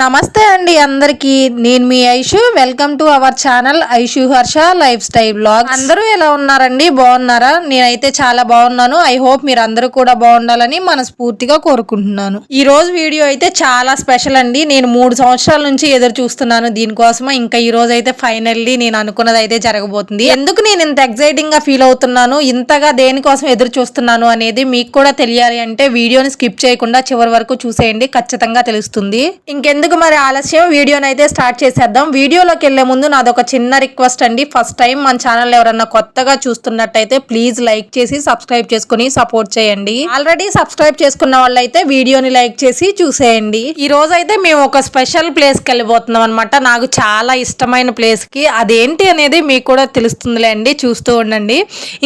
నమస్తే అండి అందరికీ. నేను మీ Aishu. Welcome to our channel Aishu Harsha lifestyle blog అందరూ ఎలా ఉన్నారండి? బాగున్నారా? నేనైతే చాలా బాగున్నాను. ఐ హోప్ మీరు అందరూ కూడా బాగుండాలని మనస్ఫూర్తిగా కోరుకుంటున్నాను. ఈ రోజు వీడియో అయితే చాలా స్పెషల్ అండి. నేను మూడు సంవత్సరాల నుంచి ఎదురు చూస్తున్నాను దీనికోసం ఇంకా ఈ రోజు అయితే ఫైనల్లీ నేను అనుకున్నది అయితే జరగబోతుంది. ఎందుకు నేను ఇంత ఎక్సైటింగ్గా ఫీల్ అవుతున్నాను? ఇంతగా దేనికోసం ఎదురు చూస్తున్నాను అనేది మీకు కూడా తెలియాలి అంటే వీడియోని స్కిప్ చేయకుండా చివరి వరకు చూసేయండి. ఖచ్చితంగా తెలుస్తుంది. ఇంకెందుకు మరి ఆలస్యం. వీడియోని అయితే స్టార్ట్ చేసేద్దాం. వీడియోలోకి వెళ్ళే ముందు నాది ఒక చిన్న రిక్వెస్ట్ అండి. ఫస్ట్ టైం మన ఛానల్ ఎవరన్నా కొత్తగా చూస్తున్నట్టయితే ప్లీజ్ లైక్ చేసి సబ్స్క్రైబ్ చేసుకుని సపోర్ట్ చేయండి. ఆల్రెడీ సబ్స్క్రైబ్ చేసుకున్న వాళ్ళైతే వీడియోని లైక్ చేసి చూసేయండి. ఈ రోజు అయితే మేము ఒక స్పెషల్ ప్లేస్కి వెళ్ళిపోతున్నాం అనమాట నాకు చాలా ఇష్టమైన ప్లేస్కి అదేంటి అనేది మీకు కూడా తెలుస్తుందిలే అండి. చూస్తూ ఉండండి.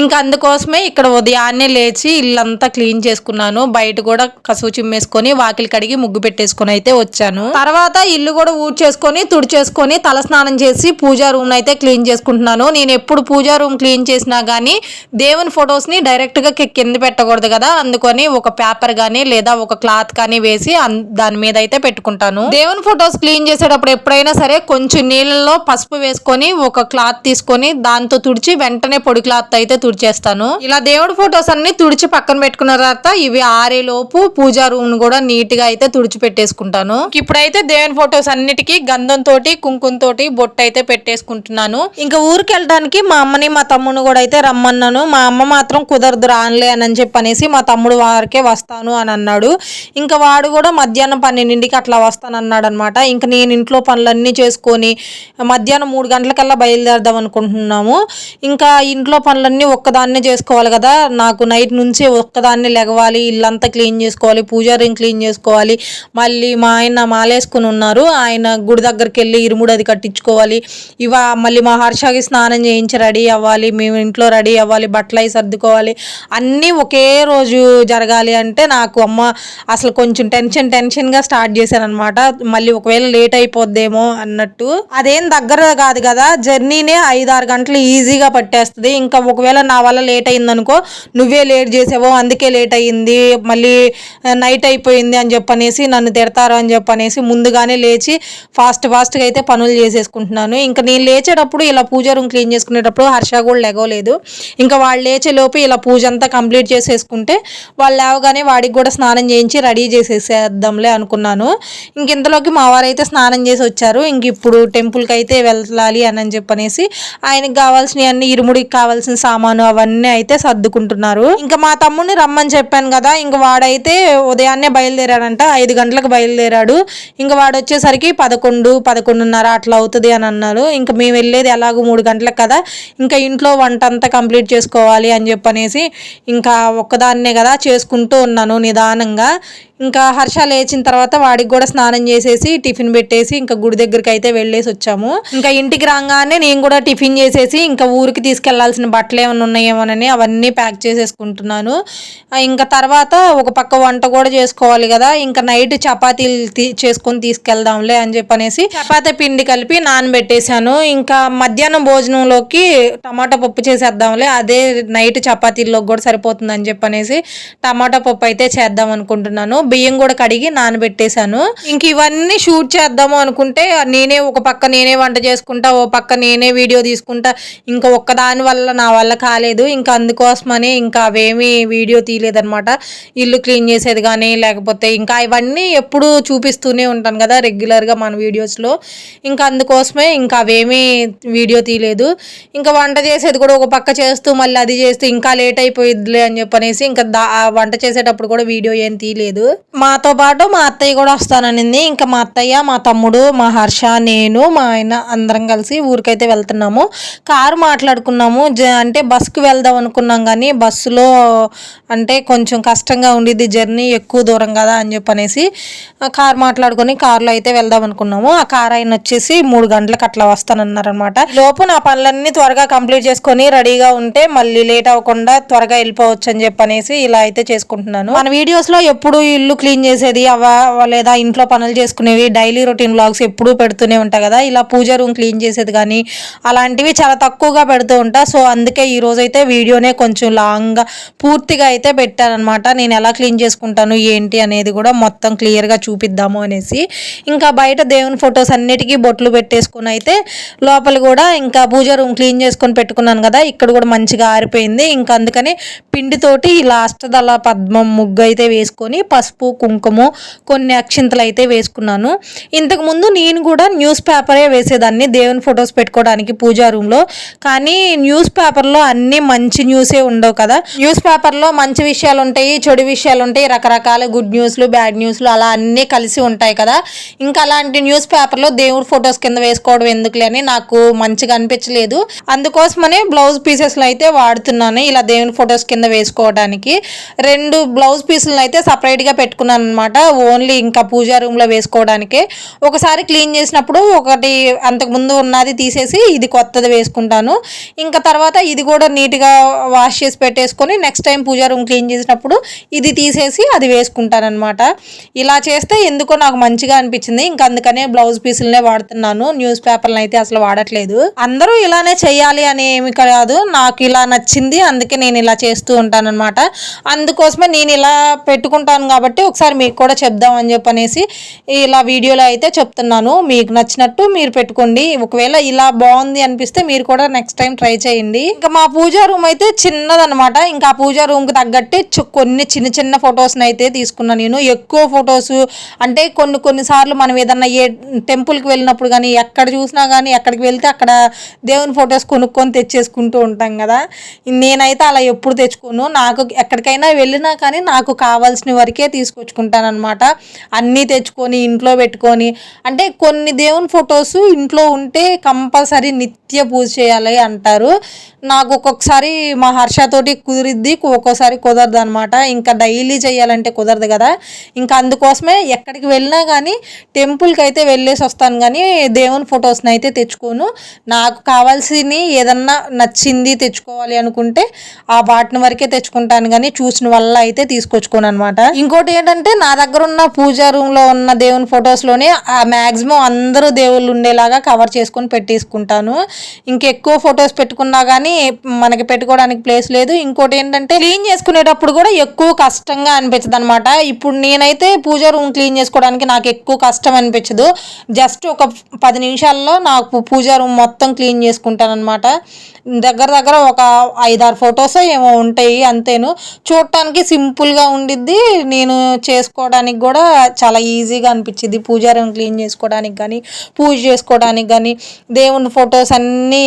ఇంకా అందుకోసమే ఇక్కడ ఉదయాన్నే లేచి ఇల్లంతా క్లీన్ చేసుకున్నాను. బయట కూడా కసువు చిమ్మేసుకొని వాకిలి కడిగి ముగ్గు పెట్టేసుకొని అయితే వచ్చాను. తర్వాత తర్వాత ఇల్లు కూడా ఊడ్చేసుకొని తుడిచేసుకొని తల స్నానం చేసి పూజా రూమ్ని అయితే క్లీన్ చేసుకుంటున్నాను. నేను ఎప్పుడు పూజా రూమ్ క్లీన్ చేసినా కానీ దేవుని ఫొటోస్ని డైరెక్ట్గా కింద పెట్టకూడదు కదా. అందుకని ఒక పేపర్ కానీ లేదా ఒక క్లాత్ కానీ వేసి దాని మీద అయితే పెట్టుకుంటాను. దేవుని ఫొటోస్ క్లీన్ చేసేటప్పుడు ఎప్పుడైనా సరే కొంచెం నీళ్ళలో పసుపు వేసుకొని ఒక క్లాత్ తీసుకొని దాంతో తుడిచి వెంటనే పొడి క్లాత్ అయితే తుడిచేస్తాను. ఇలా దేవుడి ఫొటోస్ అన్ని తుడిచి పక్కన పెట్టుకున్న తర్వాత ఇవి ఆరే లోపు పూజా రూమ్ కూడా నీట్గా అయితే తుడిచి పెట్టేసుకుంటాను ఇప్పుడైతే దేవుని ఫొటోస్ అన్నిటికీ గంధం తోటి కుంకుమ తోటి బొట్టు అయితే పెట్టేసుకుంటున్నాను. ఇంకా ఊరికి వెళ్ళడానికి మా అమ్మని మా తమ్ముని కూడా అయితే రమ్మన్నాను. మా అమ్మ మాత్రం కుదరదు రానులే అని చెప్పి అనేసి మా తమ్ముడు వారికే వస్తాను అని అన్నాడు. ఇంకా వాడు కూడా మధ్యాహ్నం పన్నెండింటికి అట్లా వస్తాను అన్నాడు అనమాట ఇంకా నేను ఇంట్లో పనులన్నీ చేసుకొని మధ్యాహ్నం మూడు గంటలకల్లా బయలుదేరదాం అనుకుంటున్నాము. ఇంకా ఇంట్లో పనులన్నీ ఒక్కదాన్నే చేసుకోవాలి కదా. నాకు నైట్ నుంచి ఒక్కదాన్నే లెగవాలి ఇల్లంతా క్లీన్ చేసుకోవాలి. పూజారిని క్లీన్ చేసుకోవాలి. మళ్ళీ మా ఆయన మాలే మాలేసుకుని ఉన్నారు. ఆయన గుడి దగ్గరికి వెళ్ళి ఇరుముడు అది కట్టించుకోవాలి. ఇవ మళ్ళీ మా హర్షకి స్నానం చేయించి రెడీ అవ్వాలి. మేము ఇంట్లో రెడీ అవ్వాలి. బట్టలు అవి సర్దుకోవాలి. అన్నీ ఒకే రోజు జరగాలి అంటే నాకు అమ్మ అసలు కొంచెం టెన్షన్ టెన్షన్గా స్టార్ట్ చేశాను అనమాట మళ్ళీ ఒకవేళ లేట్ అయిపోద్దేమో అన్నట్టు. అదేం దగ్గర కాదు కదా జర్నీనే ఐదారు గంటలు ఈజీగా పట్టేస్తుంది. ఇంకా ఒకవేళ నా వల్ల లేట్ అయిందనుకో నువ్వే లేట్ చేసావో అందుకే లేట్ అయ్యింది. మళ్ళీ నైట్ అయిపోయింది అని చెప్పనేసి నన్ను తిడతారు అని చెప్పనేసి ముందుగానే లేచి ఫాస్ట్ ఫాస్ట్గా అయితే పనులు చేసేసుకుంటున్నాను. ఇంకా నేను లేచేటప్పుడు ఇలా పూజ రూమ్ క్లీన్ చేసుకునేటప్పుడు హర్ష కూడా లెగవలేదు. ఇంకా వాళ్ళు లేచే లోపు ఇలా పూజ అంతా కంప్లీట్ చేసేసుకుంటే వాళ్ళు లేవగానే వాడికి కూడా స్నానం చేయించి రెడీ చేసేసేద్దాంలే అనుకున్నాను. ఇంక ఇంతలోకి మా వారైతే స్నానం చేసి వచ్చారు. ఇంక ఇప్పుడు టెంపుల్కి అయితే వెళ్ళాలి అని అని చెప్పనేసి ఆయనకి కావాల్సిన అన్ని ఇరుముడికి కావాల్సిన సామాను అవన్నీ అయితే సర్దుకుంటున్నారు. ఇంకా మా తమ్ముడిని రమ్మని చెప్పాను కదా ఇంక వాడైతే ఉదయాన్నే బయలుదేరాడంట ఐదు గంటలకు బయలుదేరాడు. ఇంకా వాడు వచ్చేసరికి పదకొండు పదకొండున్నర అట్లా అవుతుంది అని అన్నారు ఇంకా మేము వెళ్ళేది ఎలాగో మూడు గంటలకు కదా ఇంకా ఇంట్లో వంట అంతా కంప్లీట్ చేసుకోవాలి అని చెప్పనేసి ఇంకా ఒక్కదాన్నే కదా చేసుకుంటూ ఉన్నాను నిదానంగా. ఇంకా హర్ష లేచిన తర్వాత వాడికి కూడా స్నానం చేసేసి టిఫిన్ పెట్టేసి ఇంకా గుడి దగ్గరికి అయితే వెళ్ళేసి వచ్చాము. ఇంకా ఇంటికి రాగానే నేను కూడా టిఫిన్ చేసేసి ఇంకా ఊరికి తీసుకెళ్ళాల్సిన బట్టలు ఏమైనా ఉన్నాయేమోనని అవన్నీ ప్యాక్ చేసేసుకుంటున్నాను. ఇంకా తర్వాత ఒక పక్క వంట కూడా చేసుకోవాలి కదా ఇంకా నైట్ చపాతీలు తీ- చేసుకొని తీసుకెళ్దాంలే అని చెప్పనేసి చపాతీ పిండి కలిపి నానబెట్టేశాను. ఇంకా మధ్యాహ్నం భోజనంలోకి టమాటా పప్పు చేసేద్దాంలే అదే నైట్ చపాతీల్లో కూడా సరిపోతుంది అని చెప్పనేసి టమాటా పప్పు అయితే చేద్దాం అనుకుంటున్నాను. బియ్యం కూడా కడిగి నానబెట్టేశాను. ఇంక ఇవన్నీ షూట్ చేద్దాము అనుకుంటే నేనే ఒక పక్క నేనే వంట చేసుకుంటా ఓ పక్క నేనే వీడియో తీసుకుంటా. ఇంకా ఒక్కదాని వల్ల నా వల్ల కాలేదు. ఇంకా అందుకోసమని ఇంకా అవేమీ వీడియో తీయలేదనమాట ఇల్లు క్లీన్ చేసేది కానీ లేకపోతే ఇంకా ఇవన్నీ ఎప్పుడు చూపిస్తూనే ఉంటాను కదా రెగ్యులర్గా మన వీడియోస్లో. ఇంకా అందుకోసమే ఇంకా అవేమీ వీడియో తీయలేదు. ఇంకా వంట చేసేది కూడా ఒక పక్క చేస్తూ మళ్ళీ అది చేస్తూ ఇంకా లేట్ అయిపోయిద్దిలే అని చెప్పనేసి ఇంకా దా వంట చేసేటప్పుడు కూడా వీడియో ఏం తీయలేదు. మాతో పాటు మా అత్తయ్య కూడా వస్తాననింది. ఇంకా మా అత్తయ్య మా తమ్ముడు మా హర్ష నేను మా ఆయన అందరం కలిసి ఊరికైతే వెళ్తున్నాము. కారు మాట్లాడుకున్నాము. జ- అంటే బస్కి వెళ్దాం అనుకున్నాం కానీ బస్సులో అంటే కొంచెం కష్టంగా ఉండిద్ది జర్నీ ఎక్కువ దూరం కదా అని చెప్పనేసి కారు కార్ మాట్లాడుకొని కార్లో అయితే వెళ్దాం అనుకున్నాము. ఆ కార్ ఆయన వచ్చేసి మూడు గంటలకు అట్లా వస్తానన్నారనమాట. లోపు నా పనులన్నీ త్వరగా కంప్లీట్ చేసుకొని రెడీగా ఉంటే మళ్ళీ లేట్ అవ్వకుండా త్వరగా వెళ్ళిపోవచ్చు అని చెప్పనేసి ఇలా అయితే చేసుకుంటున్నాను. మన వీడియోస్లో ఎప్పుడు ఈ ఇల్లు క్లీన్ చేసేది అవ లేదా ఇంట్లో పనులు చేసుకునేవి డైలీ రొటీన్ బ్లాగ్స్ ఎప్పుడూ పెడుతూనే ఉంటా కదా. ఇలా పూజ రూమ్ క్లీన్ చేసేది కానీ అలాంటివి చాలా తక్కువగా పెడుతూ ఉంటా. సో అందుకే ఈరోజు అయితే వీడియోనే కొంచెం లాంగ్గా పూర్తిగా అయితే పెట్టానమాట నేను ఎలా క్లీన్ చేసుకుంటాను ఏంటి అనేది కూడా మొత్తం క్లియర్గా చూపిద్దాము అనేసి. ఇంకా బయట దేవుని ఫొటోస్ అన్నిటికీ బొట్లు పెట్టేసుకుని అయితే లోపల కూడా ఇంకా పూజ రూమ్ క్లీన్ చేసుకొని పెట్టుకున్నాను కదా. ఇక్కడ కూడా మంచిగా ఆరిపోయింది. ఇంకా అందుకని పిండితోటి ఇలా అష్టదళ పద్మం ముగ్గు అయితే వేసుకొని పసుపు కుంకుమ కొన్ని అక్షింతలు అయితే వేసుకున్నాను. ఇంతకు ముందు నేను కూడా న్యూస్ పేపరే వేసేదాన్ని దేవుని ఫొటోస్ పెట్టుకోవడానికి పూజా రూమ్లో. కానీ న్యూస్ పేపర్లో అన్నీ మంచి న్యూసే ఉండవు కదా. న్యూస్ పేపర్లో మంచి విషయాలు ఉంటాయి చెడు విషయాలు ఉంటాయి రకరకాల గుడ్ న్యూస్లు బ్యాడ్ న్యూస్లు అలా అన్నీ కలిసి ఉంటాయి కదా. ఇంకా అలాంటి న్యూస్ పేపర్లో దేవుడి ఫొటోస్ కింద వేసుకోవడం ఎందుకులే అని నాకు మంచిగా అనిపించలేదు. అందుకోసమనే బ్లౌజ్ పీసెస్లో అయితే వాడుతున్నాను ఇలా దేవుని ఫొటోస్ కింద వేసుకోవడానికి. రెండు బ్లౌజ్ పీసులను అయితే సపరేట్గా పెట్టుకున్నాను అనమాట ఓన్లీ ఇంకా పూజా రూమ్లో వేసుకోవడానికి. ఒకసారి క్లీన్ చేసినప్పుడు ఒకటి అంతకుముందు ఉన్నది తీసేసి ఇది కొత్తది వేసుకుంటాను. ఇంకా తర్వాత ఇది కూడా నీట్గా వాష్ చేసి పెట్టేసుకొని next time puja room clean చేసినప్పుడు ఇది తీసేసి అది వేసుకుంటాను అనమాట ఇలా చేస్తే ఎందుకో నాకు మంచిగా అనిపించింది. ఇంకా అందుకనే బ్లౌజ్ పీసులనే వాడుతున్నాను. న్యూస్ పేపర్లను అయితే అసలు వాడట్లేదు. అందరూ ఇలానే చేయాలి అని ఏమి కాదు. నాకు ఇలా నచ్చింది. అందుకే నేను ఇలా చేస్తూ ఉంటాను అనమాట అందుకోసమే నేను ఇలా పెట్టుకుంటాను కాబట్టి కాబట్టి ఒకసారి మీకు కూడా చెప్దామని చెప్పనేసి ఇలా వీడియోలో అయితే చెప్తున్నాను. మీకు నచ్చినట్టు మీరు పెట్టుకోండి. ఒకవేళ ఇలా బాగుంది అనిపిస్తే మీరు కూడా నెక్స్ట్ టైం ట్రై చేయండి. ఇంకా మా పూజా రూమ్ అయితే చిన్నదనమాట ఇంకా ఆ పూజా రూమ్కి తగ్గట్టే కొన్ని చిన్న చిన్న ఫొటోస్ని అయితే తీసుకున్నాను నేను. ఎక్కువ ఫొటోస్ అంటే కొన్ని కొన్ని సార్లు మనం ఏదన్నా ఏ టెంపుల్కి వెళ్ళినప్పుడు కానీ ఎక్కడ చూసినా కానీ ఎక్కడికి వెళ్తే అక్కడ దేవుని ఫొటోస్ కొనుక్కొని తెచ్చేసుకుంటూ ఉంటాం కదా. నేనైతే అలా ఎప్పుడు తెచ్చుకోను. నాకు ఎక్కడికైనా వెళ్ళినా కానీ నాకు కావాల్సిన వరకే తీసుకు అనమాట అన్నీ తెచ్చుకొని ఇంట్లో పెట్టుకొని. అంటే కొన్ని దేవుని ఫొటోస్ ఇంట్లో ఉంటే కంపల్సరీ నిత్య పూజ చేయాలి అంటారు. నాకు ఒక్కొక్కసారి మా హర్షతోటి కుదిరిద్ది ఒక్కోసారి కుదరదు అనమాట ఇంకా డైలీ చేయాలంటే కుదరదు కదా. ఇంకా అందుకోసమే ఎక్కడికి వెళ్ళినా కానీ టెంపుల్కి అయితే వెళ్ళేసి వస్తాను కానీ దేవుని ఫొటోస్ని అయితే తెచ్చుకోను. నాకు కావాల్సినవి ఏదన్నా నచ్చింది తెచ్చుకోవాలి అనుకుంటే ఆ వాటిని వరకే తెచ్చుకుంటాను కానీ చూసిన వల్ల అయితే తీసుకొచ్చుకోను అనమాట ఇంకోటి ఏంటంటే నా దగ్గర ఉన్న పూజా రూమ్లో ఉన్న దేవుని ఫొటోస్లోనే ఆ మ్యాక్సిమం అందరూ దేవుళ్ళు ఉండేలాగా కవర్ చేసుకొని పెట్టేసుకుంటాను. ఇంకెక్కువ ఫొటోస్ పెట్టుకున్నా కానీ మనకి పెట్టుకోవడానికి ప్లేస్ లేదు. ఇంకోటి ఏంటంటే క్లీన్ చేసుకునేటప్పుడు కూడా ఎక్కువ కష్టంగా అనిపించదు అనమాట ఇప్పుడు నేనైతే పూజ రూమ్ క్లీన్ చేసుకోవడానికి నాకు ఎక్కువ కష్టం అనిపించదు. జస్ట్ ఒక పది నిమిషాల్లో నాకు పూజ రూమ్ మొత్తం క్లీన్ చేసుకుంటాను అనమాట దగ్గర దగ్గర ఒక ఐదారు ఫొటోస్ ఏమో ఉంటాయి అంతేను. చూడటానికి సింపుల్గా ఉండిద్ది. నేను చేసుకోవడానికి కూడా చాలా ఈజీగా అనిపించింది పూజా రూమ్ క్లీన్ చేసుకోవడానికి కానీ పూజ చేసుకోవడానికి కానీ దేవుని ఫొటోస్ అన్నీ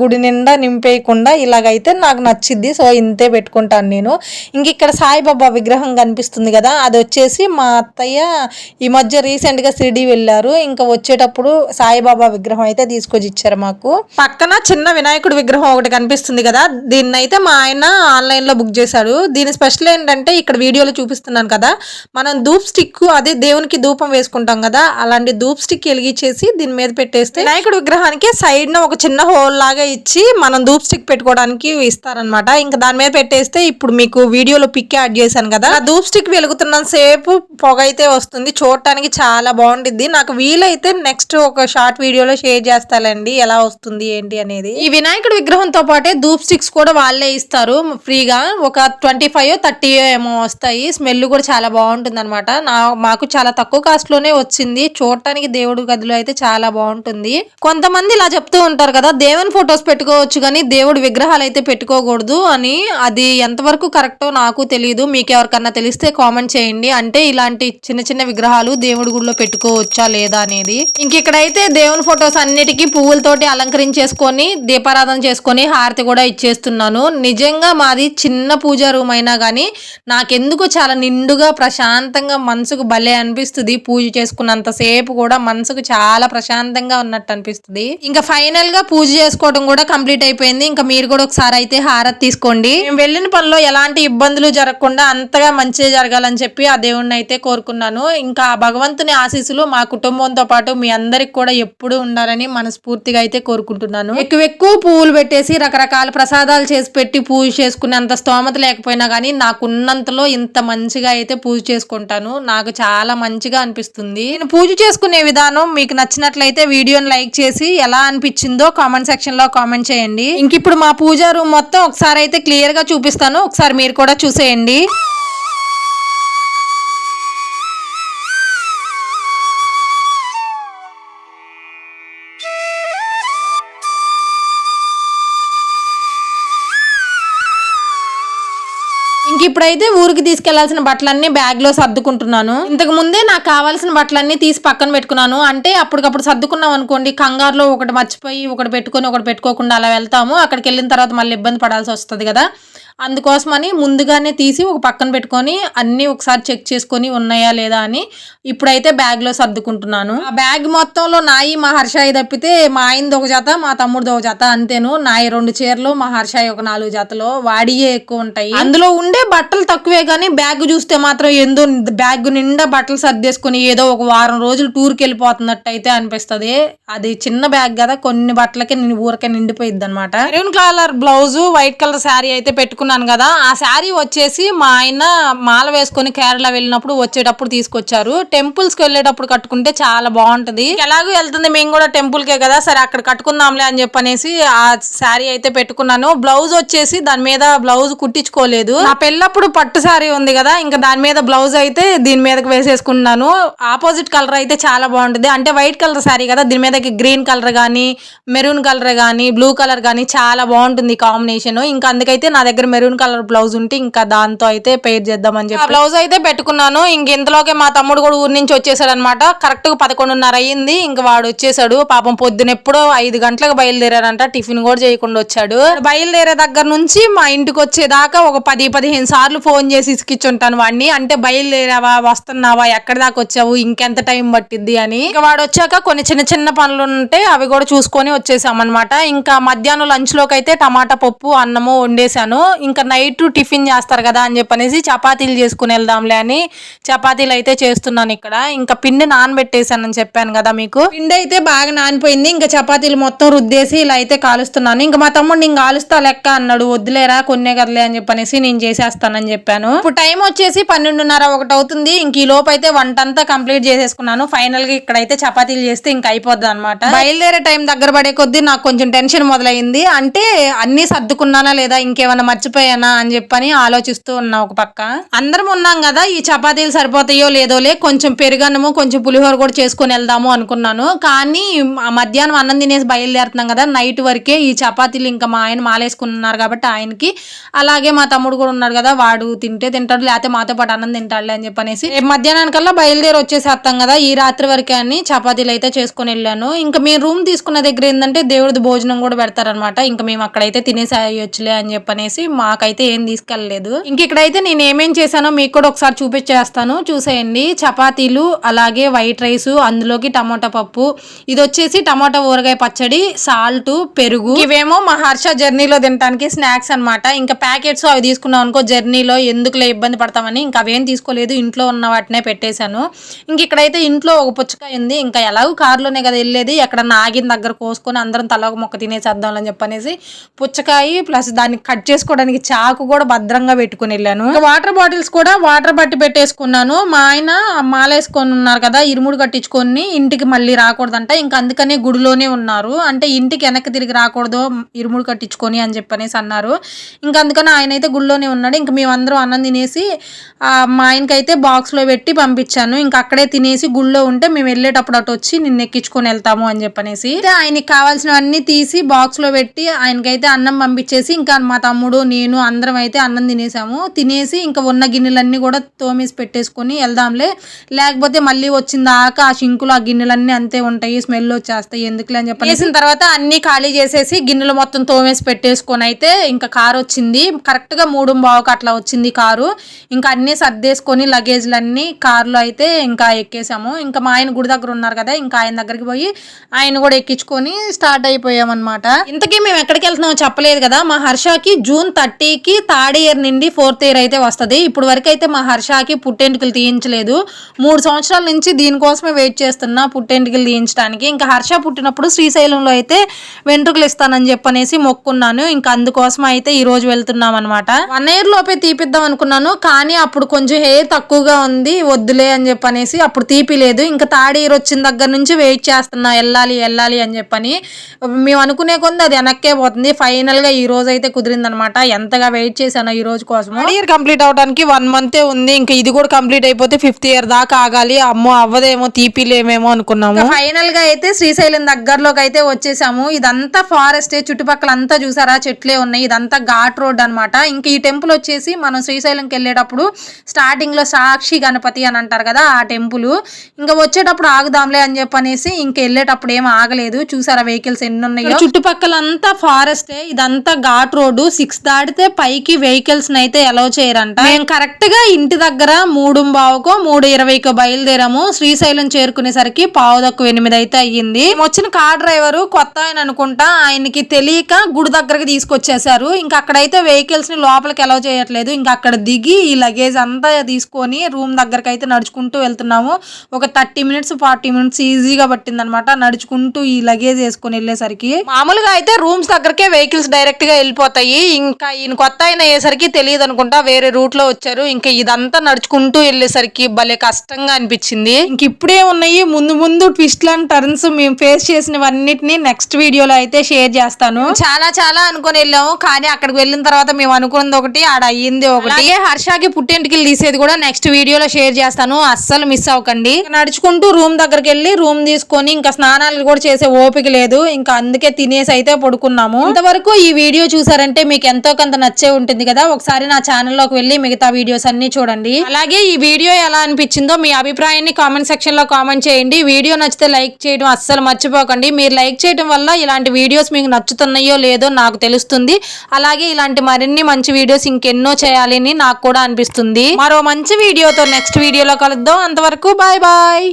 గుడి నిండా చేయకుండా ఇలాగైతే నాకు నచ్చిద్ది. సో ఇంతే పెట్టుకుంటాను నేను. ఇంక ఇక్కడ సాయిబాబా విగ్రహం కనిపిస్తుంది కదా అది వచ్చేసి మా అత్తయ్య ఈ మధ్య రీసెంట్గా షిరిడి వెళ్ళారు. ఇంకా వచ్చేటప్పుడు సాయిబాబా విగ్రహం అయితే తీసుకొచ్చి ఇచ్చారు మాకు. పక్కన చిన్న వినాయకుడి విగ్రహం ఒకటి కనిపిస్తుంది కదా దీన్ని అయితే మా ఆయన ఆన్లైన్లో బుక్ చేశాడు. దీని స్పెషల్ ఏంటంటే ఇక్కడ వీడియోలో చూపిస్తున్నాను కదా మనం ధూప్ స్టిక్ అదే దేవునికి ధూపం వేసుకుంటాం కదా అలాంటి ధూప్ స్టిక్ వెలిగించేసి దీని మీద పెట్టేస్తే వినాయకుడి విగ్రహానికి సైడ్ న ఒక చిన్న హోల్ లాగా ఇచ్చి మనం ధూప్ స్టిక్ పెట్టుకోవడానికి ఇస్తారనమాట ఇంకా దాని మీద పెట్టేస్తే ఇప్పుడు మీకు వీడియోలో పిక్ యాడ్ చేశాను కదా. ఆ ధూప్ స్టిక్ వెలుగుతున్న సేపు పొగ అయితే వస్తుంది. చూడటానికి చాలా బాగుంటుంది నాకు వీలైతే నెక్స్ట్ ఒక షార్ట్ వీడియోలో షేర్ చేస్తానండి ఎలా వస్తుంది ఏంటి అనేది. ఈ వినాయకుడి విగ్రహంతో పాటే ధూప్ స్టిక్స్ కూడా వాళ్ళే ఇస్తారు. ఫ్రీగా ఒక ట్వంటీ ఫైవ్ థర్టీ ఏమో వస్తాయి. స్మెల్ కూడా చాలా బాగుంటుంది అనమాట నా మాకు చాలా తక్కువ కాస్ట్లోనే వచ్చింది. చూడటానికి దేవుడి గదిలో అయితే చాలా బాగుంటుంది. కొంతమంది ఇలా చెప్తూ ఉంటారు కదా దేవుని ఫొటోస్ పెట్టుకోవచ్చు కానీ దేవుడి విగ్రహాలు అయితే పెట్టుకోకూడదు అని అది ఎంతవరకు కరెక్టో నాకు తెలియదు మీకు ఎవరికన్నా తెలిస్తే కామెంట్ చేయండి. అంటే ఇలాంటి చిన్న చిన్న విగ్రహాలు దేవుడి గుడిలో పెట్టుకోవచ్చా లేదా అనేది. ఇంక ఇక్కడైతే దేవుని ఫొటోస్ అన్నిటికీ పువ్వులతోటి అలంకరించేసుకొని దీపారాధన చేసుకొని హారతి కూడా ఇచ్చేస్తున్నాను. నిజంగా మాది చిన్న పూజా రూమ్ అయినా కానీ నాకెందుకు చాలా నిండుగా ప్రశాంతంగా మనసుకు భలే అనిపిస్తుంది. పూజ చేసుకున్నంతసేపు కూడా మనసుకు చాలా ప్రశాంతంగా ఉన్నట్టు అనిపిస్తుంది. ఇంకా ఫైనల్గా పూజ చేసుకోవడం కూడా కంప్లీట్ అయిపోయింది. ఇంకా మీరు కూడా ఒకసారి అయితే హారతి తీసుకోండి. మేము వెళ్ళిన పనిలో ఎలాంటి ఇబ్బందులు జరగకుండా అంతగా మంచిగా జరగాలని చెప్పి ఆ దేవుణ్ణి అయితే కోరుకున్నాను. ఇంకా ఆ భగవంతుని ఆశీస్సులు మా కుటుంబంతో పాటు మీ అందరికి కూడా ఎప్పుడు ఉండాలని మనస్ఫూర్తిగా అయితే కోరుకుంటున్నాను. ఎక్కువ ఎక్కువ పువ్వులు పెట్టేసి రకరకాల ప్రసాదాలు చేసి పెట్టి పూజ చేసుకునేంత స్తోమత లేకపోయినా కానీ నాకున్నంతలో ఇంత మంచిగా అయితే పూజ చేసుకుంటాను. నాకు చాలా మంచిగా అనిపిస్తుంది. నేను పూజ చేసుకునే విధానం మీకు నచ్చినట్లయితే వీడియోని లైక్ చేసి ఎలా అనిపించిందో కామెంట్ సెక్షన్లో కామెంట్ చేయండి. ఇంక ఇప్పుడు మా పూజ రూమ్ మొత్తం ఒకసారి అయితే క్లియర్గా చూపిస్తాను. ఒకసారి మీరు కూడా చూసేయండి. ఇప్పుడైతే ఊరికి తీసుకెళ్ళాల్సిన బట్టలన్నీ బ్యాగ్లో సర్దుకుంటున్నాను. ఇంతకు ముందే నాకు కావాల్సిన బట్టలన్నీ తీసి పక్కన పెట్టుకున్నాను. అంటే అప్పటికప్పుడు సర్దుకున్నాం అనుకోండి కంగారులో ఒకటి మర్చిపోయి ఒకటి పెట్టుకొని ఒకటి పెట్టుకోకుండా అలా వెళ్తాము. అక్కడికి వెళ్ళిన తర్వాత మళ్ళీ ఇబ్బంది పడాల్సి వస్తుంది కదా. అందుకోసమని ముందుగానే తీసి ఒక పక్కన పెట్టుకొని అన్నీ ఒకసారి చెక్ చేసుకొని ఉన్నాయా లేదా అని ఇప్పుడైతే బ్యాగ్లో సర్దుకుంటున్నాను. ఆ బ్యాగ్ మొత్తంలో నాయి మా హర్షాయి తప్పితే మా ఆయనది ఒక జత మా తమ్ముడిది ఒక జత అంతేను. నాయి రెండు చీరలు మా హర్షాయి ఒక నాలుగు జతలు. వాడియే ఎక్కువ ఉంటాయి. అందులో ఉండే బట్టలు తక్కువే కానీ బ్యాగ్ చూస్తే మాత్రం ఎందో బ్యాగ్ నిండా బట్టలు సర్దేసుకొని ఏదో ఒక వారం రోజులు టూర్కి వెళ్ళిపోతున్నట్టు అయితే అనిపిస్తుంది. అది చిన్న బ్యాగ్ కదా కొన్ని బట్టలకి నేను ఊరికే నిండిపోయిద్ది అనమాట maroon colour blouse white colour sari అయితే పెట్టుకున్నాను కదా ఆ శారీ వచ్చేసి మా ఆయన మాల వేసుకొని కేరళ వెళ్ళినప్పుడు వచ్చేటప్పుడు తీసుకొచ్చారు. టెంపుల్స్కి వెళ్ళేటప్పుడు కట్టుకుంటే చాలా బాగుంటది. ఎలాగో వెళ్తుంది మేము కూడా టెంపుల్ కే కదా సరే అక్కడ కట్టుకుందాంలే అని చెప్పనేసి ఆ శారీ అయితే పెట్టుకున్నాను. బ్లౌజ్ వచ్చేసి దాని మీద బ్లౌజ్ కుట్టించుకోలేదు. నా పెళ్ళప్పుడు పట్టు శారీ ఉంది కదా ఇంకా దాని మీద బ్లౌజ్ అయితే దీని మీదకి వేసేసుకున్నాను ఆపోజిట్ కలర్ అయితే చాలా బాగుంటుంది. అంటే వైట్ కలర్ శారీ కదా దీని మీదకి గ్రీన్ కలర్ కానీ మెరూన్ కలర్ కానీ బ్లూ కలర్ కానీ చాలా బాగుంటుంది కాంబినేషన్. ఇంకా అందుకైతే నా దగ్గర మెరూన్ కలర్ బ్లౌజ్ ఉంటే ఇంకా దాంతో అయితే పేర్ చేద్దామని చెప్పి. బ్లౌజ్ అయితే పెట్టుకున్నాను. ఇంక ఇంతలోకే మా తమ్ముడు కూడా ఊరి నుంచి వచ్చేసాడు అనమాట కరెక్ట్గా పదకొండున్నర అయ్యింది ఇంక వాడు వచ్చేసాడు. పాపం పొద్దున ఎప్పుడో ఐదు గంటలకు బయలుదేరాడంట. టిఫిన్ కూడా చేయకుండా వచ్చాడు. బయలుదేరే దగ్గర నుంచి మా ఇంటికి వచ్చేదాకా ఒక పది పదిహేను సార్లు ఫోన్ చేసి ఇసుకిచ్చుంటాను వాడిని. అంటే బయలుదేరావా వస్తున్నావా ఎక్కడి దాకా వచ్చావు ఇంకెంత టైం పట్టిద్ది అని. ఇంకా వాడు వచ్చాక కొన్ని చిన్న చిన్న పనులు ఉంటే అవి కూడా చూసుకొని వచ్చేసామన్నమాట. ఇంకా మధ్యాహ్నం లంచ్లోకి అయితే టమాటా పప్పు అన్నము వండేసాను ఇంకా నైట్ టిఫిన్ చేస్తారు కదా అని చెప్పనేసి చపాతీలు చేసుకుని వెళ్దాంలే అని చపాతీలు అయితే చేస్తున్నాను ఇక్కడ. ఇంకా పిండి నానబెట్టేసానని చెప్పాను కదా మీకు. పిండి అయితే బాగా నానిపోయింది. ఇంకా చపాతీలు మొత్తం రుద్దేసి ఇలా అయితే కాలుస్తున్నాను. ఇంకా మా తమ్ముడు నేను కాలుస్తా లెక్క అన్నాడు. వద్దులేరా కొన్నే కదలే అని చెప్పనేసి నేను చేసేస్తానని చెప్పాను. ఇప్పుడు టైం వచ్చేసి పన్నెండున్నర ఒకటి అవుతుంది. ఇంక ఈ లోపు అయితే వంట అంతా కంప్లీట్ చేసేసుకున్నాను. ఫైనల్గా ఇక్కడైతే చపాతీలు చేస్తే ఇంకా అయిపోద్ది అనమాట బయలుదేరే టైం దగ్గర పడే కొద్దీ నాకు కొంచెం టెన్షన్ మొదలైంది. అంటే అన్ని సర్దుకున్నానా లేదా ఇంకేమైనా మర్చిపోయానా అని చెప్పని ఆలోచిస్తూ ఉన్నా ఒక పక్క. అందరం ఉన్నాం కదా ఈ చపాతీలు సరిపోతాయో లేదోలే కొంచెం పెరుగన్నము కొంచెం పులిహోర కూడా చేసుకుని వెళ్దాము అనుకున్నాను. కానీ మధ్యాహ్నం అన్నం తినేసి బయలుదేరుతున్నాం కదా నైట్ వరకే ఈ చపాతీలు ఇంకా మా ఆయన మాలేసుకున్నారు కాబట్టి ఆయనకి. అలాగే మా తమ్ముడు కూడా ఉన్నాడు కదా వాడు తింటే తింటాడు లేకపోతే మాతో పాటు అన్నం తింటాడులే అని చెప్పనేసి. రేపు మధ్యాహ్నానికల్లా బయలుదేరి వచ్చేసేస్తాం కదా ఈ రాత్రి వరకే అని చపాతీలు అయితే చేసుకొని వెళ్ళాను. ఇంకా మేము రూమ్ తీసుకున్న దగ్గర ఏంటంటే దేవుడిది భోజనం కూడా పెడతారనమాట ఇంకా మేము అక్కడైతే తినేసి అయ్యొచ్చులే అని చెప్పనేసి మాకైతే ఏం తీసుకెళ్ళలేదు. ఇంక ఇక్కడైతే నేను ఏమేం చేశానో మీకు కూడా ఒకసారి చూపించేస్తాను. చూసేయండి. చపాతీలు అలాగే వైట్ రైస్ అందులోకి టమాటా పప్పు. ఇది వచ్చేసి టమాటా ఊరగాయ పచ్చడి సాల్ట్ పెరుగు. ఇవేమో మా హర్ష జర్నీలో తినడానికి స్నాక్స్ అన్నమాట. ఇంకా ప్యాకెట్స్ అవి తీసుకున్నాం అనుకో జర్నీలో ఎందుకులే ఇబ్బంది పడతామని ఇంకా అవేం తీసుకోలేదు. ఇంట్లో ఉన్న వాటినే పెట్టేశాను. ఇంక ఇక్కడైతే ఇంట్లో ఒక పుచ్చకాయ ఉంది. ఇంకా ఎలాగో కారులోనే కదా వెళ్ళేది. ఎక్కడ నాగిన దగ్గర కోసుకొని అందరం తల ఒక మొక్క తినేసేద్దాం అని చెప్పనేసి పుచ్చకాయ ప్లస్ దాన్ని కట్ చేసుకోవడానికి చాకు కూడా భద్రంగా పెట్టుకుని వెళ్ళాను. వాటర్ బాటిల్స్ కూడా వాటర్ బట్టి పెట్టేసుకున్నాను. మా ఆయన మాలేసుకొని ఉన్నారు కదా ఇరుముడు కట్టించుకొని ఇంటికి మళ్ళీ రాకూడదంట. ఇంకా అందుకనే గుడిలోనే ఉన్నారు. అంటే ఇంటికి వెనక్కి తిరిగి రాకూడదు ఇరుముడు కట్టించుకొని అని చెప్పనేసి అన్నారు. ఇంకా అందుకని ఆయన అయితే గుడిలోనే ఉన్నాడు. ఇంక మేమందరం అన్నం తినేసి మా ఆయనకైతే బాక్స్లో పెట్టి పంపించాను. ఇంకా అక్కడే తినేసి గుళ్ళో ఉంటే మేము వెళ్ళేటప్పుడు అటు వచ్చి నిన్ను ఎక్కించుకొని వెళ్తాము అని చెప్పనేసి. అయితే ఆయనకి కావాల్సినవన్నీ తీసి బాక్స్లో పెట్టి ఆయనకైతే అన్నం పంపించేసి ఇంకా మా తమ్ముడు నేను అందరం అయితే అన్నం తినేసాము. తినేసి ఇంకా ఉన్న గిన్నెలన్నీ కూడా తోమేసి పెట్టేసుకొని వెళ్దాంలే. లేకపోతే మళ్ళీ వచ్చిన దాకా ఆ షింకులు ఆ గిన్నెలన్నీ అంతే ఉంటాయి. స్మెల్ వచ్చేస్తాయి. ఎందుకులే అని చెప్పి వేసిన తర్వాత అన్ని ఖాళీ చేసేసి గిన్నెలు మొత్తం తోమేసి పెట్టేసుకొని అయితే ఇంకా కారు వచ్చింది. కరెక్ట్గా మూడు బావుకి అట్లా వచ్చింది కారు. ఇంకా అన్నీ సర్దేసుకొని లగేజ్లన్నీ కారులో అయితే ఇంకా ఎక్కేసాము. ఇంకా మా ఆయన గుడి దగ్గర ఉన్నారు కదా ఇంకా ఆయన దగ్గరికి పోయి ఆయన కూడా ఎక్కించుకొని స్టార్ట్ అయిపోయామన్నమాట. ఇంతకీ మేము ఎక్కడికి వెళ్తున్నామో చెప్పలేదు కదా. మా హర్షకి జూన్ థర్టీకి థర్డ్ ఇయర్ నుండి ఫోర్త్ ఇయర్ అయితే వస్తుంది. ఇప్పుడు వరకు అయితే మా హర్షకి పుట్టెంటుకలు తీయించలేదు. మూడు సంవత్సరాల నుంచి దీనికోసమే వెయిట్ చేస్తున్నా పుట్టెంటుకలు తీయించడానికి. ఇంకా హర్ష పుట్టినప్పుడు శ్రీశైలంలో అయితే వెంట్రుకలు ఇస్తానని చెప్పనేసి మొక్కున్నాను. ఇంకా అందుకోసం అయితే ఈ రోజు వెళ్తున్నాం అనమాట వన్ ఇయర్ లోపే తీపిద్దాం అనుకున్నాను. కానీ అప్పుడు కొంచెం హెయిర్ తక్కువగా ఉంది. వద్దులే అని చెప్పనేసి అప్పుడు తీపిలేదు. ఇంకా థర్డ్ ఇయర్ వచ్చిన దగ్గర నుంచి వెయిట్ చేస్తున్నా. వెళ్ళాలి వెళ్ళాలి అని చెప్పని. మేము అనుకునే కొంది అది వెనక్కే పోతుంది. ఫైనల్గా ఈ రోజు అయితే కుదిరిందనమాట ఎంతగా వెయిట్ చేశాను ఈ రోజు కోసం ఇయర్ కంప్లీట్ అవడానికి వన్ మంతే ఉంది. ఇంకా ఇది కూడా కంప్లీట్ అయిపోతే ఫిఫ్త్ ఇయర్ దాకా ఆగాలి. అమ్మో అవ్వదేమో తీపిలేమేమో అనుకున్నాము. ఫైనల్గా అయితే శ్రీశైలం దగ్గరలోకి అయితే వచ్చేసాము. ఇదంతా ఫారెస్ట్ చుట్టుపక్కల అంతా చూసారా? చెట్లే ఉన్నాయి. ఇదంతా ఘాట్ రోడ్ అన్నమాట. ఇంకా ఈ టెంపుల్ వచ్చేసి మనం శ్రీశైలంకి వెళ్ళేటప్పుడు స్టార్టింగ్లో సాక్షి గణపతి అని అంటారు కదా ఆ టెంపుల్ ఇంకా వచ్చేటప్పుడు ఆగుదాంలే అని చెప్పనేసి ఇంక వెళ్ళేటప్పుడు ఏం ఆగలేదు. చూసారా వెహికల్స్ ఎన్ని ఉన్నాయి? చుట్టుపక్కల అంతా ఫారెస్టే ఇదంతా ఘాట్ రోడ్డు సిక్స్ దాటితే పైకి వెహికల్స్ అయితే అలౌ చేయరంట. మేము కరెక్ట్గా ఇంటి దగ్గర మూడు బావుకో మూడు ఇరవైకో బయలుదేరాము. శ్రీశైలం చేరుకునేసరికి పావుదక్కు ఎనిమిది అయితే అయ్యింది. వచ్చిన కార్ డ్రైవర్ కొత్త ఆయన అనుకుంటా ఆయనకి తెలియక గుడి దగ్గరకి తీసుకొచ్చేసారు ఇంకా అక్కడైతే వెహికల్స్ని లోపలికి అలౌ చేయట్లేదు. ఇంకా అక్కడ దిగి ఈ లగేజ్ అంతా తీసుకొని రూమ్ దగ్గరకి అయితే నడుచుకుంటూ వెళ్తున్నాము. ఒక థర్టీ మినిట్స్ ఫార్టీ మినిట్స్ ఈజీగా పట్టింది అనమాట నడుచుకుంటూ ఈ లగేజ్ వేసుకొని వెళ్ళేసరికి. మామూలుగా అయితే రూమ్స్ దగ్గరకే వెహికల్స్ డైరెక్ట్గా వెళ్ళిపోతాయి. ఇంకా ఈయన కొత్త అయిన అయ్యేసరికి తెలియదు అనుకుంటా వేరే రూట్లో వచ్చారు. ఇంకా ఇదంతా నడుచుకుంటూ వెళ్ళేసరికి భలే కష్టంగా అనిపించింది. ఇంక ఇప్పుడే ఉన్నాయి ముందు ముందు ట్విస్ట్ అండ్ టర్న్స్ మేము ఫేస్ చేసినవన్నిటిని నెక్స్ట్ వీడియోలో అయితే షేర్ చేస్తాను. చాలా చాలా అనుకొని వెళ్ళాము కానీ అక్కడికి వెళ్ళిన తర్వాత మేము అనుకున్నది ఒకటి ఆడ అయ్యింది ఒకటి. అలాగే హర్షకి పుట్టింటికి తీసేది కూడా నెక్స్ట్ వీడియోలో షేర్ చేస్తాను అస్సలు మిస్ అవ్వకండి. నడుచుకుంటూ రూమ్ దగ్గరికి వెళ్ళి రూమ్ తీసుకొని ఇంకా స్నానాలు కూడా చేసే ఓపిక లేదు ఇంకా అందుకే తినేసి అయితే పడుకున్నాము. ఇంతవరకు ఈ వీడియో చూసారంటే మీకు ఎంతో కొంత నచ్చే ఉంటుంది కదా ఒకసారి నా ఛానల్లోకి వెళ్ళి మిగతా వీడియోస్ అన్ని చూడండి. అలాగే ఈ వీడియో ఎలా అనిపించిందో మీ అభిప్రాయాన్ని కామెంట్ సెక్షన్లో కామెంట్ చేయండి. వీడియో నచ్చితే లైక్ చేయడం అస్సలు మర్చిపోకండి. మీరు లైక్ చేయడం వల్ల ఇలాంటి వీడియోస్ మీకు నచ్చుతున్నాయో లేదో నాకు తెలుస్తుంది. అలాగే ఇలాంటి మరిన్ని మంచి వీడియోస్ ఇంకెన్నో చేయాలని నాకు కూడా అనిపిస్తుంది. మరో మంచి వీడియోతో నెక్స్ట్ వీడియోలో కలుద్దాం. అంతవరకు బాయ్ బాయ్